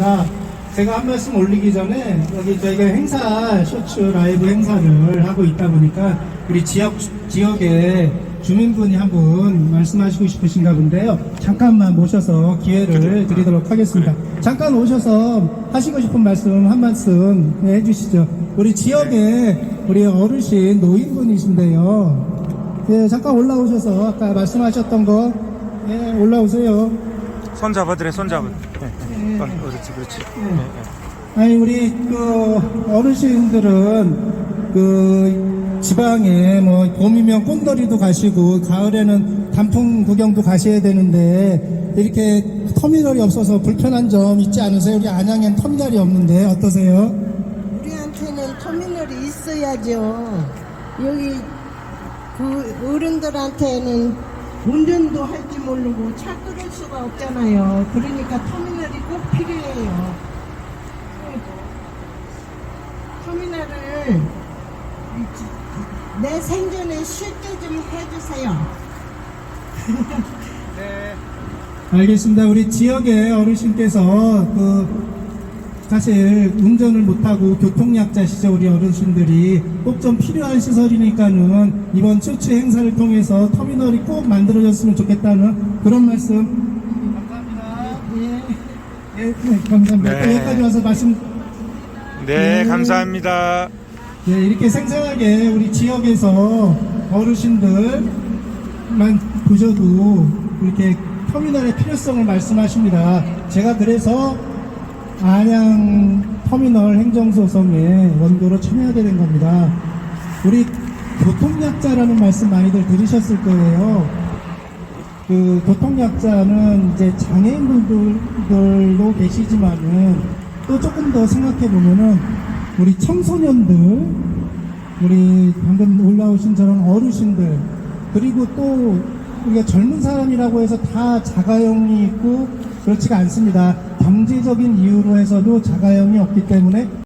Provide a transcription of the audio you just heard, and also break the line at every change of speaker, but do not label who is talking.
자, 제가 한 말씀 올리기 전에 여기 저희가 행사 쇼츠 라이브 행사를 하고 있다 보니까 우리 지역 지역에 주민분이 한 분 말씀하시고 싶으신가 본데요. 잠깐만 모셔서 기회를 드리도록 하겠습니다. 잠깐 오셔서 하시고 싶은 말씀 한 말씀 네, 해주시죠. 우리 지역에 우리 어르신 노인분이신데요. 네, 잠깐 올라오셔서 아까 말씀하셨던 거 네, 올라오세요.
손 잡아드래 손 잡아. 네, 네. 어, 그렇지 그렇지. 네, 네.
아니 우리 그 어르신들은 그 지방에 뭐 봄이면 꽃놀이도 가시고 가을에는 단풍 구경도 가셔야 되는데 이렇게 터미널이 없어서 불편한 점 있지 않으세요? 우리 안양엔 터미널이 없는데 어떠세요?
우리한테는 터미널이 있어야죠. 여기 그 어른들한테는 운전도 할줄 모르고 차 끌을 수가 없잖아요. 그러니까 터미널이 꼭 필요해요. 터미널을 내 생전에 쉽게 좀 해주세요.
알겠습니다. 우리 지역의 어르신께서 그 사실 운전을 못하고 교통약자시죠 우리 어르신들이 꼭 좀 필요한 시설이니까는 이번 추추 행사를 통해서 터미널이 꼭 만들어졌으면 좋겠다는 그런 말씀 감사합니다. 예, 예, 네, 감사합니다.
네.
또 여기까지 와서 말씀
네
네.
감사합니다.
네, 이렇게 생생하게 우리 지역에서 어르신들만 보셔도 이렇게 터미널의 필요성을 말씀하십니다. 제가 그래서 안양 터미널 행정소송에 원고로 참여하게 된 겁니다. 우리 교통약자라는 말씀 많이들 들으셨을 거예요. 그 교통약자는 이제 장애인분들도 계시지만은 또 조금 더 생각해 보면은 우리 청소년들, 우리 방금 올라오신 저런 어르신들, 그리고 또 우리가 젊은 사람이라고 해서 다 자가용이 있고 그렇지가 않습니다. 경제적인 이유로 해서도 자가용이 없기 때문에